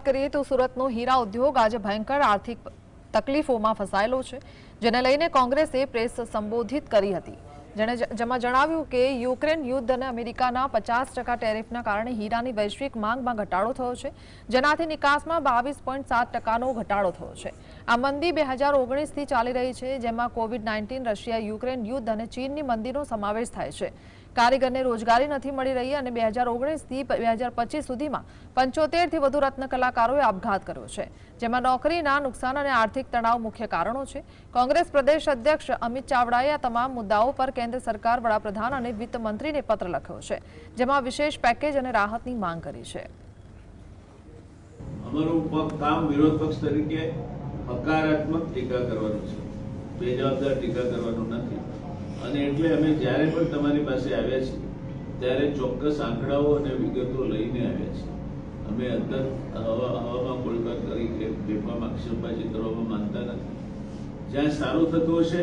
કરીએ તો સુરતનો હીરા ઉદ્યોગ આજે ભયંકર આર્થિક તકલીફોમાં ફસાયેલો છે, જેને લઈને કોંગ્રેસે પ્રેસ સંબોધિત કરી હતી. જેણે જેમાં જણાવ્યું કે યુક્રેન યુદ્ધ અને અમેરિકાના પચાસ ટકા ટેરિફના કારણે હીરાની વૈશ્વિક માંગમાં ઘટાડો થયો છે, જેનાથી નિકાસમાં બાવીસ પોઈન્ટ સાત ટકાનો ઘટાડો થયો છે. આ મંદી બે હજાર ઓગણીસથી ચાલી રહી છે, જેમાં કોવિડ નાઇન્ટીન, રશિયા, યુક્રેન યુદ્ધ અને ચીનની મંદીનો સમાવેશ થાય છે. કારીગરને રોજગારી નથી મળી રહી અને બે હજાર ઓગણીસથી બે હજાર પચીસ સુધીમાં પંચોતેરથી વધુ રત્ન કલાકારોએ આપઘાત કર્યો છે. જેમાં નોકરીના નુકસાન અને આર્થિક તણાવ મુખ્ય કારણો છે. કોંગ્રેસ પ્રદેશ અધ્યક્ષ અમિત ચાવડાએ આ તમામ મુદ્દાઓ પર કેન્દ્ર સરકાર, વડાપ્રધાન અને વિત્ત મંત્રીને પત્ર લખ્યો છે, જેમાં વિશેષ પેકેજ અને રાહતની માંગ કરી છે. અમારું કામ વિરોધ પક્ષ તરીકે હકારાત્મક ટીકા કરવાનું છે. બેજવાબદાર ટીકા કરવાનું નથી. અને એટલે અમે જ્યારે પણ તમારી પાસે આવ્યા છીએ, ત્યારે ચોક્કસ આંકડાઓ અને વિગતો લઈને આવ્યા છીએ. અમે અંદર હવા, હવામાં ગોળકાર કરી બેફામ આક્ષેપબાજી કરવામાં માનતા નથી. જ્યાં સારું થતું હશે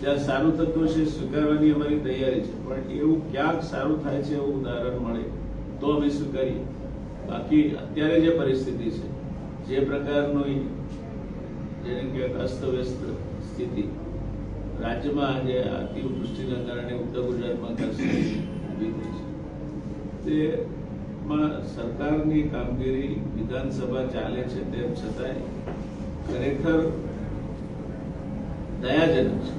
જ્યાં સારું થતું હશે સ્વીકારવાની અમારી તૈયારી છે. પણ એવું ક્યાંક સારું થાય છે એવું ઉદાહરણ મળે, તો અમે સ્વીકારીએ. બાકી અત્યારે જે પરિસ્થિતિ છે, જે પ્રકારનું, જેને કે અસ્તવ્યસ્ત સ્થિતિ રાજ્યમાં આજે અતિવૃષ્ટિના કારણે ઉત્તર ગુજરાતમાં ઘર્ષણ તે માં સરકારની કામગીરી વિધાનસભા ચાલે છે તેમ છતાંય ખરેખર દયાજનક છે.